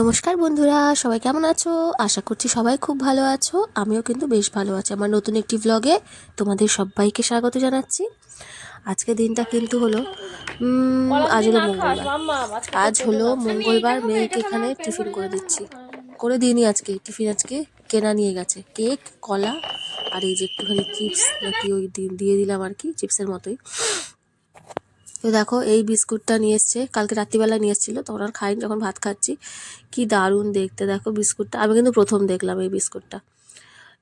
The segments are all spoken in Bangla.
নমস্কার বন্ধুরা সবাই কেমন আছো? আশা করছি সবাই খুব ভালো আছো। আমিও কিন্তু বেশ ভালো আছি। আমার নতুন একটি ব্লগে তোমাদের সবাইকে স্বাগত জানাচ্ছি। আজকে দিনটা কিন্তু হলো আজ হলো মঙ্গলবার। আজ হলো মঙ্গলবার মেয়েকে এখানে টিফিন করে দিচ্ছি। করে দিইনি আজকে টিফিন আজকে কেনা নিয়ে গেছে। কেক কলা আর এই যে একটুখানি চিপস নাকি ওই দিয়ে দিলাম আর কি চিপসের মতোই। তো দেখো, এই বিস্কুটটা নিয়ে এসছে। কালকে রাত্রিবেলা নিয়ে এসেছিল, তখন আর খাইনি যখন ভাত খাচ্ছি। কি দারুণ দেখতে, দেখো বিস্কুটটা। আমি কিন্তু প্রথম দেখলাম এই বিস্কুটটা।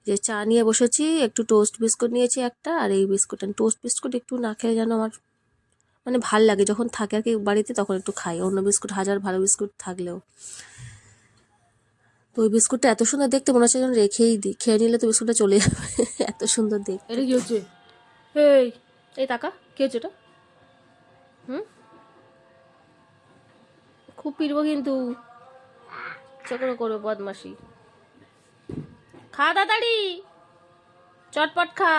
যে চা নিয়ে বসেছি, একটু টোস্ট বিস্কুট নিয়েছি একটা, আর এই বিস্কুটটা টোস্ট বিস্কুট একটু না খেলে যেন আমার মানে ভালো লাগে, যখন থাকে আর কি বাড়িতে, তখন একটু খাই। অন্য বিস্কুট, হাজার ভালো বিস্কুট থাকলেও। তো ওই বিস্কুটটা এত সুন্দর দেখতে, মনে হচ্ছে যেন রেখেই দিই। খেয়ে নিলে তো বিস্কুটটা চলে যাবে। এত সুন্দর দেখতে। এই এই টাকা কি হচ্ছে এটা? হুম? খুব পিরবো কিন্তু। চকড়ো করো বদমাসি খা তাড়াতাড়ি। চটপট খা।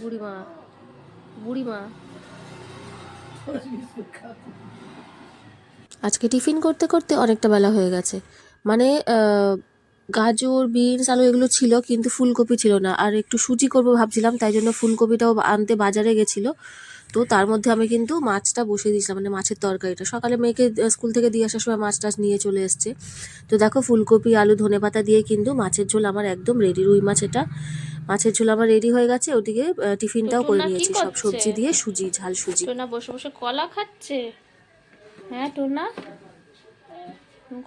বুড়িমা বুড়িমা। আজকে টিফিন করতে করতে অনেকটা বেলা হয়ে গেছে। মানে গাজর বিনস আলু এগুলো ছিল কিন্তু ফুলকপি ছিল না। আর একটু সুজি করব ভাবছিলাম তাই জন্য ফুলকপিটাও আনতে বাজারে গেছিল। তো তার মধ্যে আমি কিন্তু মাছটা বসিয়ে দিয়েছিলাম মানে মাছের তরকারিটা। সকালে মেয়েকে স্কুল থেকে দিয়ে আসার সময় মাছ টাছ নিয়ে চলে এসছে। তো দেখো ফুলকপি আলু ধনে পাতা দিয়ে কিন্তু মাছের ঝোল আমার একদম রেডি রুই মাছ এটা মাছের ঝোল আমার রেডি হয়ে গেছে ওদিকে টিফিনটাও করে নিয়েছি সব সবজি দিয়ে সুজি ঝাল সুজি। টোনা বসে বসে কলা খাচ্ছে? হ্যাঁ টোনা?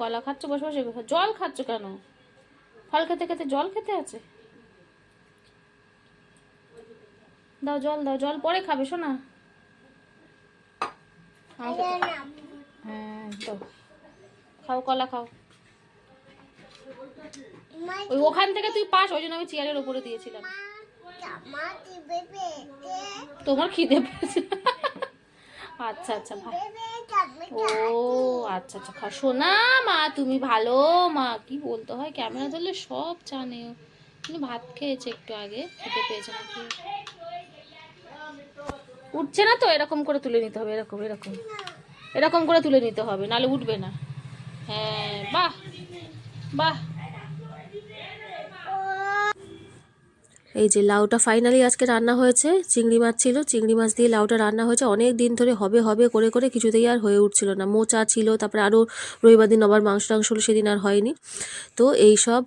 কলা খাচ্ছ বসে বসে? জল খাচ্ছ কেন? ফল খেতে খেতে জল খেতে আছে? দাও জল দাও জল পরে খাবে শোনা। হ্যাঁ তো খাও কলা খাও। ওই ওখান থেকে তুই পাস ওই জন্য আমি চেয়ারের উপরে দিয়েছিলাম। তোমার খিদে পেয়েছে। আচ্ছা আচ্ছা ভাই। ও আচ্ছা আচ্ছা। খা শোনা মা, তুমি ভালো মা। কি বলতে হয়? ক্যামেরা ধরলে সব জানে। তুমি ভাত খেয়েছে একটু আগে, খেতে পেয়েছে নাকি? উঠছে না তো? এরকম করে তুলে নিতে হবে, এরকম এরকম। এরকম করে তুলে নিতে হবে, নালে উঠবে না। হ্যাঁ বাহ বাহ। এই যে লাউটা ফাইনালি আজকে রান্না হয়েছে, চিংড়ি মাছ ছিল, চিংড়ি মাছ দিয়ে লাউটা রান্না হয়েছে। অনেক দিন ধরে হবে হবে, করে করে কিছুতেই আর হয়ে উঠছিল না। মোচা ছিল, তারপরে আরও রবিবার দিন আবার মাংস টাংস হলো, সেদিন আর হয়নি। তো এই সব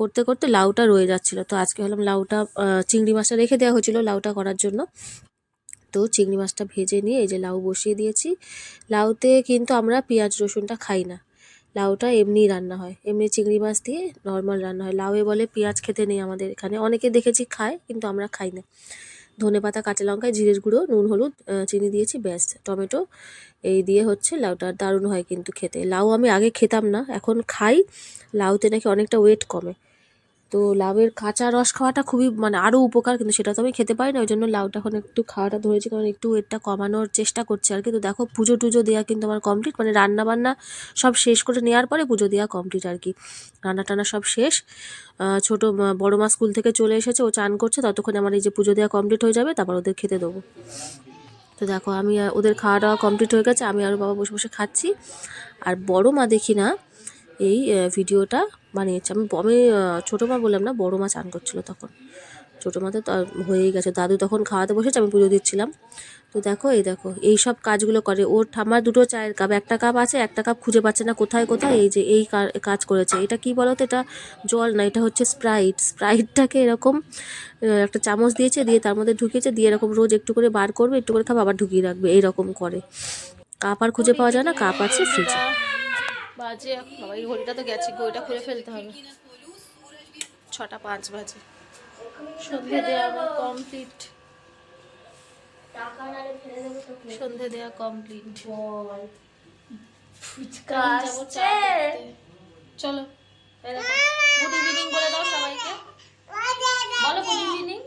করতে করতে লাউটা রয়ে যাচ্ছিল। তো আজকে হলাম লাউটা চিংড়ি মাছটা রেখে দেওয়া হয়েছিল লাউটা করার জন্য। তো চিংড়ি মাছটা ভেজে নিয়ে এই যে লাউ বসিয়ে দিয়েছি। লাউতে কিন্তু আমরা পেঁয়াজ রসুনটা খাই না। লাউটা এমনি রান্না হয়। এমনি চিংড়ি মাছ দিয়ে নর্মাল রান্না হয়। লাউয়ে বলে পেঁয়াজ খেতে নেই আমাদের এখানে। অনেকে দেখেছি খায়, কিন্তু আমরা খাই না। ধনে পাতা, কাঁচা লঙ্কায় জিরের গুঁড়ো, নুন, হলুদ চিনি দিয়েছি, ব্যাস। টমেটো, এই দিয়ে হচ্ছে লাউটা। দারুণ হয় কিন্তু খেতে। লাউ আমি আগে খেতাম না, এখন খাই। লাউতে নাকি অনেকটা ওয়েট কমে। তো লাউয়ের কাঁচা রস খাওয়াটা খুবই মানে আরও উপকার, কিন্তু সেটা তো আমি খেতে পারি না, ওই জন্য লাউটা এখন একটু খাওয়াটা ধরেছি, কারণ একটু ওয়েটটা কমানোর চেষ্টা করছি আর কি। তো দেখো পুজো টুজো দেওয়া কিন্তু আমার কমপ্লিট মানে রান্না বান্না সব শেষ করে নেওয়ার পরে পুজো দেওয়া কমপ্লিট আর কি। রান্না টান্না সব শেষ। ছোটো বড় মা স্কুল থেকে চলে এসেছে, ও চান করছে, ততক্ষণে আমার এই যে পুজো দেওয়া কমপ্লিট হয়ে যাবে, তারপর ওদের খেতে দেবো। তো দেখো আমি ওদের খাওয়া দাওয়া কমপ্লিট হয়ে গেছে, আমি আর বাবা বসে বসে খাচ্ছি। আর বড় মা দেখি না এই ভিডিওটা বানিয়েছে। আমি আমি ছোটো মা বললাম না, বড় মা চান করছিল তখন। ছোটো মা তো হয়েই গেছে। দাদু তখন খাওয়াতে বসেছে, আমি পুজো দিচ্ছিলাম। তো দেখো, এই দেখো, এই সব কাজগুলো করে। ওর ঠাম্মার দুটো চায়ের কাপ, একটা কাপ আছে, একটা কাপ খুঁজে পাচ্ছে না কোথায় কোথায়। এই যে এই কাজ করেছে। এটা কি বলো তো এটা জল না, এটা হচ্ছে স্প্রাইট স্প্রাইটটাকে এরকম একটা চামচ দিয়েছে, দিয়ে তার মধ্যে ঢুকিয়েছে, দিয়ে এরকম রোজ একটু করে বার করবে, একটু করে খাবে, আবার ঢুকিয়ে রাখবে। এইরকম করে। কাপ আর খুঁজে পাওয়া যায় না, কাপ আছে ফ্রিজে বাজে বাবা এই ঘড়িটা তো গেছে ঘড়িটা খুলে ফেলতে হবে। ছটা পাঁচ বাজে। সন্ধে দেওয়া আমার কমপ্লিট সন্ধে দেওয়া কমপ্লিট চলো গুড ইভিনিং বলে দাও সবাইকে। বলো গুড ইভিনিং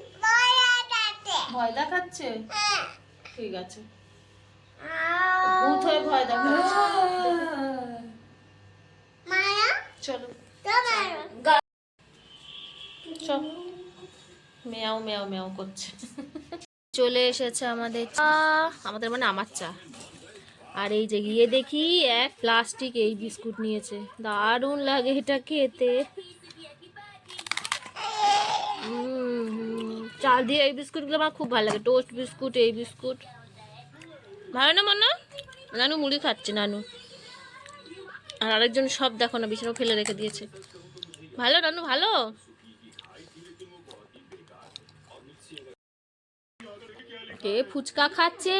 ভয় দেখাচ্ছে? ঠিক আছে। ভূত হয়ে ভয় দেখাচ্ছে। চলো চল মেয়াও মেয়াও মেয়াও করছে। চলে এসেছে আমাদের চা। আমাদের মানে আমার চা। আর এই যে গিয়ে দেখি এক প্লাস্টিক এই বিস্কুট নিয়েছে। দারুণ লাগে এটা খেতে। চাল দিয়ে এই বিস্কুটগুলো আমার খুব ভালো লাগে। টোস্ট বিস্কুট এই বিস্কুট। ভালো না মনে নানু মুড়ি খাচ্ছে নানু। আর আরেকজন সব দেখো না, বিছানাও ফেলে রেখে দিয়েছে। ভালো নানু ভালো? কে ফুচকা খাচ্ছে।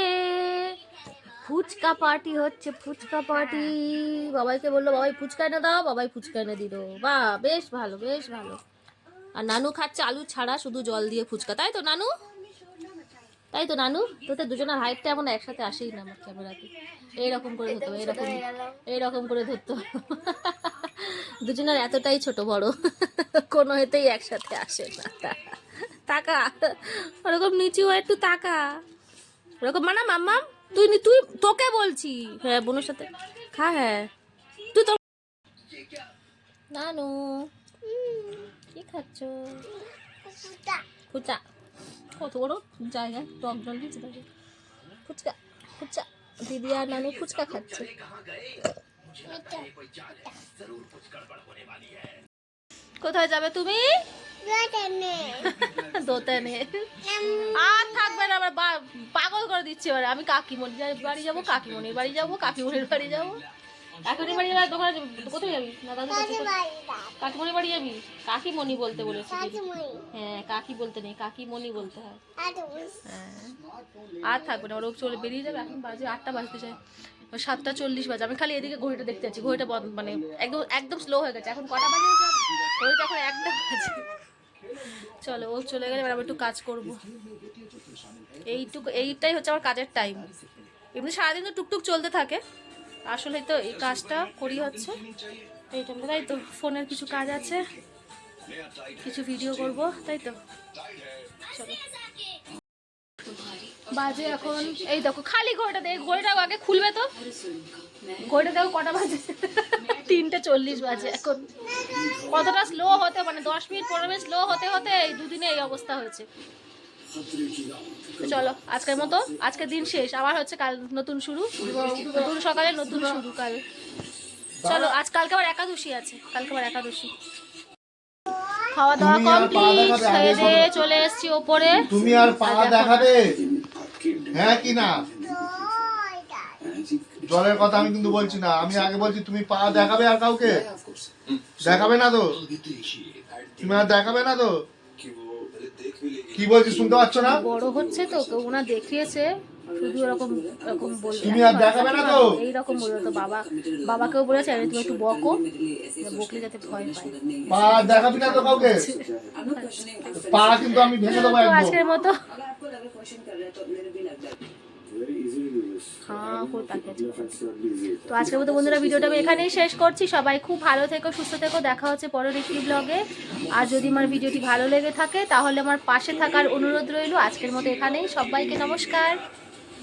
ফুচকা পার্টি হচ্ছে, ফুচকা পার্টি বাবাইকে বলল, বাবাই, ফুচকা এনে দাও। বাবাই ফুচকা এনে দিল। বাহ, বেশ ভালো বেশ ভালো। আর নানু খাচ্ছে আলু ছাড়া, শুধু জল দিয়ে ফুচকা, তাই তো, নানু? তাই তো নানু? তোদের দুজনের হাইটটা এমন একসাথে আসেই না আমার ক্যামেরাতে এইরকম করে ধরতো এইরকম এইরকম করে ধরতো। দুজনের এতটাই ছোট বড় কোনো এতেই একসাথে আসে না। তাকা ওরকম নিচু হয়ে একটু তাকা। ওরকম মানা মাম্মা তুই তুই তোকে বলছি। হ্যাঁ বোনের সাথে। খা হ্যাঁ। তুই তো নানু কি খাচ্ছ? ফুচা কত বড় জায়গা, টক জল তাকে ফুচকা ফুচকা, দিদি আর নানু ফুচকা খাচ্ছে। কোথায় যাবে তুমি? দোতানে। আর থাকবে না আমার পাগল করে দিচ্ছে এবারে। আমি কাকিমণির বাড়ি যাব, কাকিমণির বাড়ি যাব, কাকিমণির বাড়ি যাব। কাকিমণির বাড়ি যাবে, দোকানে। কোথায় যাবি? না দাদু কাকিমণির বাড়ি যাবি? কাকিমণি বলতে বলেছি হ্যাঁ কাকি বলতে নেই, কাকিমণি বলতে হয়। হ্যাঁ। আর থাকবে না, ওরা চলে বেরিয়ে যাবে, এখন বাজে আটটা বাজতে চায় সাতটা চল্লিশ বাজে, আমি খালি এদিকে ঘড়িটা দেখতে যাচ্ছি, ঘড়িটা মানে একদম একদম স্লো হয়ে গেছে। এখন কটা বাজে? ঘড়িটা এখন একটা বাজে। চলো, ও চলে গেলে এবার আমি একটু কাজ করব। এইটুকু, এইটাই হচ্ছে আমার কাজের টাইম এমনি সারাদিন তো টুকটুক চলতে থাকে। আসলে তো এই কাজটা করি হচ্ছে। এই টাইমটা তাই তো, ফোনের কিছু কাজ আছে। কিছু ভিডিও করব, তাই তো। চলো। বাজে এখন, এই দেখো, খালি ঘড়িটা দেখ ঘড়িটা আগে খুলবে তো। ঘড়িটা দেখো, কটা বাজে? তিনটে চল্লিশ বাজে এখন। কতটা স্লো হতে মানে দশ মিনিট, পনেরো মিনিট স্লো হতে হতে এই দুদিনে এই অবস্থা হয়েছে। চলো আজকের মতো আজকের দিন শেষ। আবার হচ্ছে কাল নতুন শুরু নতুন সকালে নতুন শুরু কাল। চলো আজ কালকে আবার একাদশী আছে কালকে আবার একাদশী। খাওয়া দাওয়া কমপ্লিট খেয়ে দিয়ে চলে এসেছি ওপরে। তুমি আর পা দেখাবে হ্যাঁ কি না? জলের কথা আমি কিন্তু বলছি না। আমি আগে বলছি তুমি পা দেখাবে আর কাউকে? দেখাবে না তো? তুমি আর দেখাবে না তো? কি বলছি শুনতে পাচ্ছ না? বড় হচ্ছে তো ওনা দেখিয়েছে শুধু এরকম এরকম বলবে তুমি আর দেখাবে না তো? এইরকম বলবে তো বাবা বাবাকেও বলেছে আরে তুমি একটু বকো বকলে যাতে ভয় পায়। পা দেখাবি না তো কাউকে? পা কিন্তু আমি ভেঙে দেবো আজকের মতো। তো আজকের মতো বন্ধুরা ভিডিওটা আমি এখানেই শেষ করছি সবাই খুব ভালো থেকো সুস্থ থেকো। দেখা হচ্ছে পরের একটি ব্লগে আর যদি আমার ভিডিওটি ভালো লেগে থাকে তাহলে আমার পাশে থাকার অনুরোধ রইল। আজকের মতো এখানেই। সবাইকে নমস্কার।